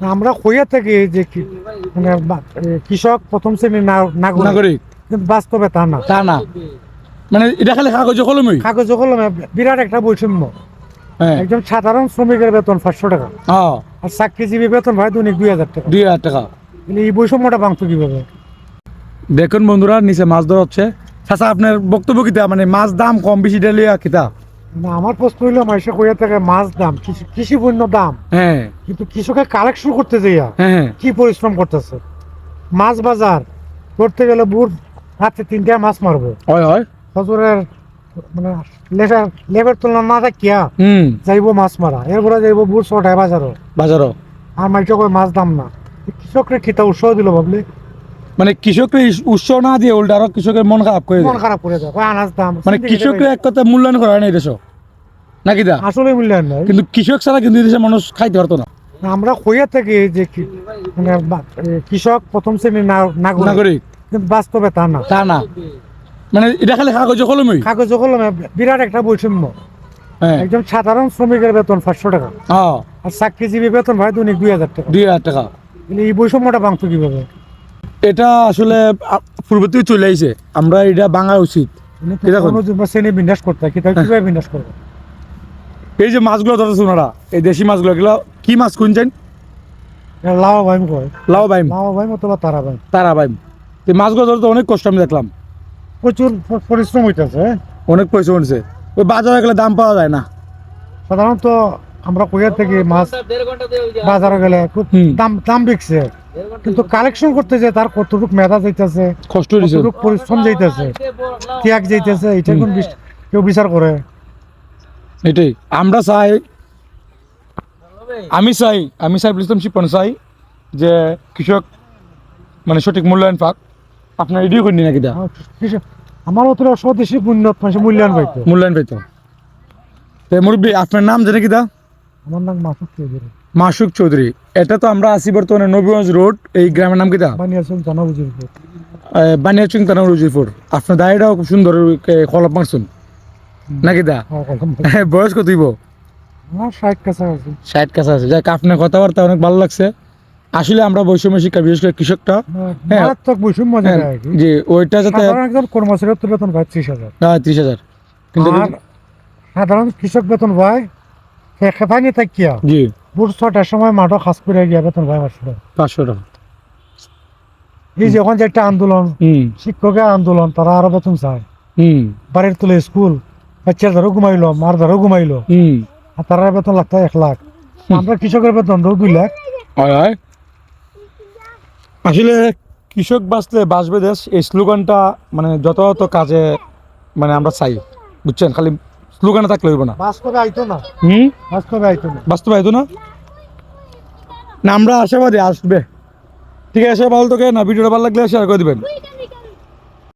আমরা কইয়া থাকি যে মানে কৃষক প্রথম শ্রেণির নাগরিক। কিন্তু বাস্তবে তা না। তা না। মানে এটা খালি কাগজ কলমই? কাগজ কলমে বিরাট একটা বৈষম্য। হ্যাঁ। একজন সাধারণ শ্রমিকের বেতন পাঁচশো টাকা। হ্যাঁ। আর চাকরিজীবী বেতন ভাই দৈনিক দুই হাজার টাকা। দুই হাজার টাকা। এই বৈষম্যটা ভাঙতো কীভাবে? দেখুন বন্ধুরা নিচে মাছ ধরা হচ্ছে চাচা আপনার বক্তব্য কিতা মানে মাছ দাম কম বেশি ডালিয়া কিতা আমার প্রশ্ন হইল কইয়া থাকে মাছ দাম কৃষি- পণ্য দাম। হ্যাঁ। কিন্তু কৃষকের কালেকশন করতে যাইয়া হ্যাঁ হ্যাঁ। কি পরিশ্রম করতেছে? মাছ বাজার করতে গেলে বুট রাতে তিনটা মাছ মারবো। হয় হয়। মানে লেটার লেবের তুলনা না থাকিয়া হুম। যাইবো মাছ মারা। এরপরে যাইবো বুট ছটায় বাজারও। বাজারও। আর মাইটা কয় মাছ দাম না। কৃষকরে খিতা উৎসাহ দিল ভাবলি মানে কৃষককে উৎসাহ না দিয়ে উল্টা আরও কৃষকের মন খারাপ করে মন খারাপ করে দেয় আনাজ দাম। মানে কৃষককে এক কথা মূল্যায়ন করা হয় না এই নাকি দা? আসলে মূল্যায়ন নাই কিন্তু কৃষক ছাড়া কিন্তু এই দেশের মানুষ খাইতে পারতো না। আমরা কইয়া থাকি যে মানে কৃষক প্রথম শ্রেণির নাগরিক। কিন্তু বাস্তবে তা না। তা না। মানে এটা খালি কাগজ কলমই কাগজ কলমে বিরাট একটা বৈষম্য। হ্যাঁ। একজন সাধারণ শ্রমিকের বেতন পাঁচশো টাকা। হ্যাঁ। আর চাকরিজীবী বেতন ভাই দৈনিক দুই হাজার টাকা। দুই হাজার টাকা। এই বৈষম্যটা ভাঙতো কীভাবে? এটা আসলে আ- পূর্ব থেকে চলে আইছে। আমরা এটা ভাঙা উচিত। মানে। শ্রেণি বিন্যাস করতে কীভাবে বিন্যাস করবে? এই যে মাছগুলো ধরেছে ওনারা এই দেশি মাছগুলো এগুলো কি মাছ এটা লাভ ভাই কয়। লাও বাইম লাভ ভাই অথবা তারা ভাই তারা বাইম এই মাছগুলো ধরতে অনেক কষ্ট আমি দেখলাম। প্রচুর পরিশ্রম হইতেছে অনেক পয়সা উঠছে ওই বাজারে গেলে দাম পাওয়া যায় না। সাধারণত আমরা কইয়া থেকে মাছ বাজারে গেলে খুব দাম দাম বিকছে কিন্তু কালেকশন করতে যে তার কতটুক মেধা যাইতেছে কষ্ট কতটুক পরিশ্রম যাইতেছে ত্যাগ যাইতেছে এটা কোন কেউ বিচার করে। এটাই। আমরা চাই আমি চাই আমি চাই ইসলাম শিপন চাই যে কৃষক মানে সঠিক মূল্যায়ন পাক। আপনার এডিও করেনি নাকি দা? আমার অত স্বদেশী উন্নত মানুষের মূল্যায়ন পাইতো। মূল্যায়ন পাইতো। তো মুরব্বী আপনার নাম জানে কি দা? আমার নাম মাসুদ চৌধুরী। মাসুক চৌধুরী এটা তো আমরা আছি বর্তমানে নবীগঞ্জ রোড এই গ্রামের নাম কি দা বানিয়াছেন জানা বুঝির বানিয়াচুং আপনার দাড়িটাও খুব সুন্দর কলপ মারছুন নাকি দা বয়স কত দিব আমার ষাট কাছে আছে যাক আপনার কথাবার্তা অনেক ভালো লাগছে আসলে আমরা বৈষম্য শিক্ষা বিশেষ করে কৃষকটা হ্যাঁ। মারাত্মক বৈষম্য হ্যাঁ। যে ওইটা যাতে একজন কর্মচারীর তো বেতন পায় ত্রিশ হাজার ত্রিশ হাজার কিন্তু সাধারণ কৃষক বেতন পায় খেফানি থাকিয়া জি ভোর ছটার সময় মাঠও খাস করে গিয়া বেতন পায় পাঁচশো টাকা পাঁচশো টাকা। এই যে এখন যে একটা আন্দোলন শিক্ষকের আন্দোলন তারা আরও বেতন চায়। বাড়ির তুলে স্কুল বাচ্চার ধরো ঘুমাইলো মার ধরো ঘুমাইলো। আর তারা বেতন লাগতো এক লাখ। আমরা কৃষকের বেতন ধরো দুই লাখ। আসলে কৃষক বাঁচলে বাঁচবে দেশ এই স্লোগানটা মানে যথাযথ কাজে মানে আমরা চাই। বুঝছেন? খালি স্লোগানে থাকলে হইব না। বাস্তবে আইতো না। হুম? বাস্তবে আইতো না। বাস্তবায়িত না? না আমরা আশাবাদী আসবে। ঠিক আছে ভালো তোকে না ভিডিওটা ভালো লাগলে শেয়ার করে দিবেন।